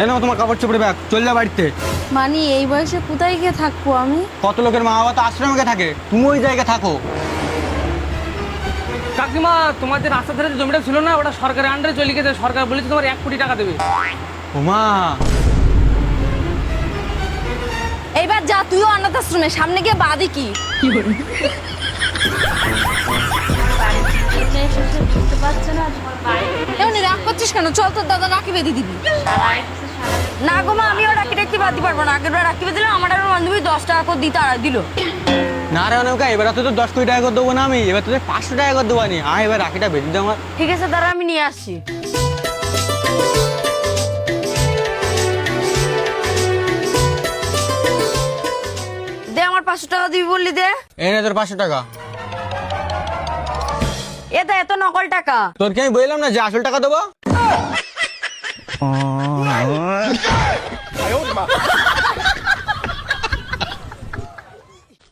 এনে তোমার কাপড় চোপড়ে ব্যাগ চল যা বাড়িতে। মানে এই বয়সে কোথায় গিয়ে থাকব আমি? কত লোকের মা বাবা তো আশ্রমে থাকে তুমি ওই জায়গায় থাকো। কাকিমা তোমার যে রাস্তা ধারে যে জমিটা ছিল না ওটা সরকারের আন্ডারে চলে গেছে সরকার বলেছে তোমার এক কোটি টাকা দেবে। ওমা। এইবার যা তুইও অনাথ আশ্রমে সামনে গিয়ে বাদি কি এমনি রাগ করছিস কেন? চল তোর দাদা রাখি বেঁধে দিবি। না গো মা আমিও রাখি রাখতে বাদ পারব না। আগের বার রাখতে দিলাম আমার আর বান্ধবী দশ টাকা করে দিতে আর দিল। না রে অনেকা এবার তো তোর দশ কোটি টাকা করে দেবো না আমি এবার তোদের পাঁচশো টাকা করে দেবো নি আয় এবার রাখিটা বেঁধে দে আমার। ঠিক আছে দাঁড়া আমি নিয়ে আসছি। দে আমার পাঁচশো টাকা দিবি বললি দে। এই নে তোর পাঁচশো টাকা। এটা এত নকল টাকা। তোর কি আমি বললাম না যে আসল টাকা দেবো?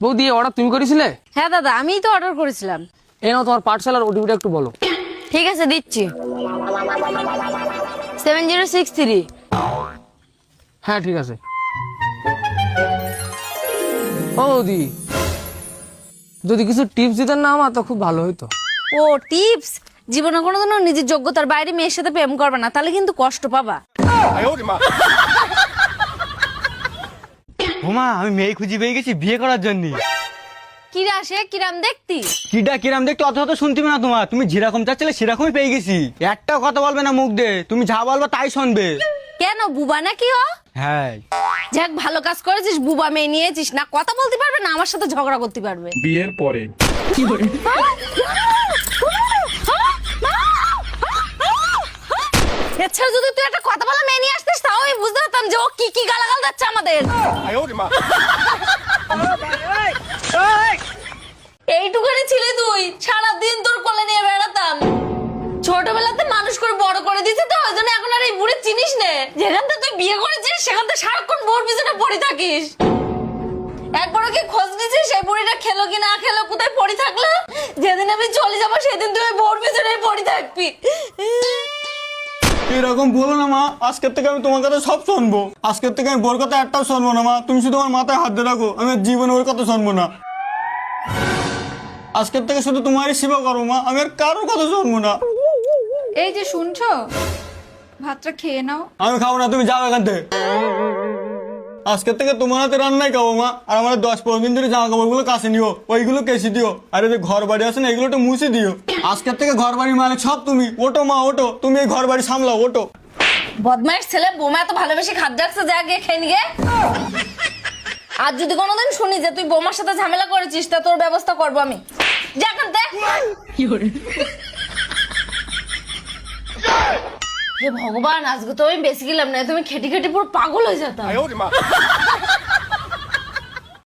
বৌদি অর্ডার তুমি করেছিলে? হ্যাঁ দাদা আমিই তো অর্ডার করেছিলাম। এই নাও তোমার পাঠশালার ওটিপিটা একটু বলো। ঠিক আছে দিচ্ছি। সেভেন জিরো সিক্স থ্রি হ্যাঁ ঠিক আছে। ও বৌদি যদি কিছু টিপস দিতেন না আমার তো খুব ভালো হতো ও টিপস জীবনে কোনোদিনও নিজের যোগ্যতার বাইরে মেয়ের সাথে প্রেম করবে না তাহলে কিন্তু কষ্ট পাবা। ওমা আমি মেয়ে খুঁজে পেয়ে গেছি বিয়ে করার জন্য। কিরা সে কিরাম দেখতি? কিডা কিরাম দেখতে অত অত শুনতে না তোমার। তুমি যেরকম চাচ্ছিলে সেরকমই পেয়ে গেছি। একটাও কথা বলবে না মুখ দে তুমি যা বলবে তাই শুনবে। কেন বুবা নাকি ও? হ্যাঁ। যাক ভালো কাজ করেছিস বুবা মেয়ে নিয়েছিস। না কথা বলতে পারবে না আমার সাথে ঝগড়া করতে পারবে। বিয়ের পরে। এছাড়া যদি তুই একটা কথা বলা মেয়ে নিয়ে আসতিস তাও আমি বুঝতে পারতাম যে ও কি কি গালাগাল দিচ্ছে আমাদের। এইটুখানি ছিলে তুই সারাদিন তোর কোলে নিয়ে বেড়াতাম। ছোটবেলাতে মানুষ করে বড় করে দিয়েছে তো ওই জন্য এখন আর এই বুড়ি চিনিস নে। যেখান থেকে তুই বিয়ে করেছিস সেখান থেকে সারাক্ষণ বোর পিছনে পড়ে থাকিস। একবারও কি খোঁজ নিছিস সেই বুড়িটা খেলো কি না খেলো কোথায় পড়ে থাকল? যেদিন আমি চলে যাব সেদিন তুই বোর পিছনে পড়ে থাকবি। এরকম বলো না মা। আজকের থেকে আমি তোমার কথা সব শুনব। আজকের থেকে আমি বোর কথা একটাও শুনব না মা। তুমি শুধু আমার মাথায় হাত দিয়ে রাখো আমি জীবনে ওর কথা শুনব না। আজকের থেকে শুধু তোমারই সেবা করো মা। আমি আর কারোর কথা শুনব না। এই যে শুনছো? ভাতটা খেয়ে নাও। আমি খাব না তুমি যাও এখান থেকে। আজকের থেকে তোমার হাতে রান্নাই খাব মা। আর আমার দশ পনেরো দিন ধরে জামা কাপড়গুলো কাছে নিও ওইগুলো কেসে দিও। আর এই যে ঘর বাড়ি আছে না এগুলো একটু মুছে দিও। আজকের থেকে ঘর বাড়ি মালিক সব তুমি। ওটো মা ওটো তুমি এই ঘর বাড়ি সামলাও ওটো বদমাইশ ছেলে বোমা এত ভালোবেসে খাদ যাচ্ছে যা গিয়ে খেয়ে নিয়ে আর যদি কোনোদিন শুনি যে তুই বোমার সাথে ঝামেলা করেছিস তা তোর ব্যবস্থা করব আমি। যা এখান থেকে। হে ভগবান, আজকে তো আমি বেশি গেলাম না, তুমি খেটে খেটে পুরো পাগল হয়ে যেতাম।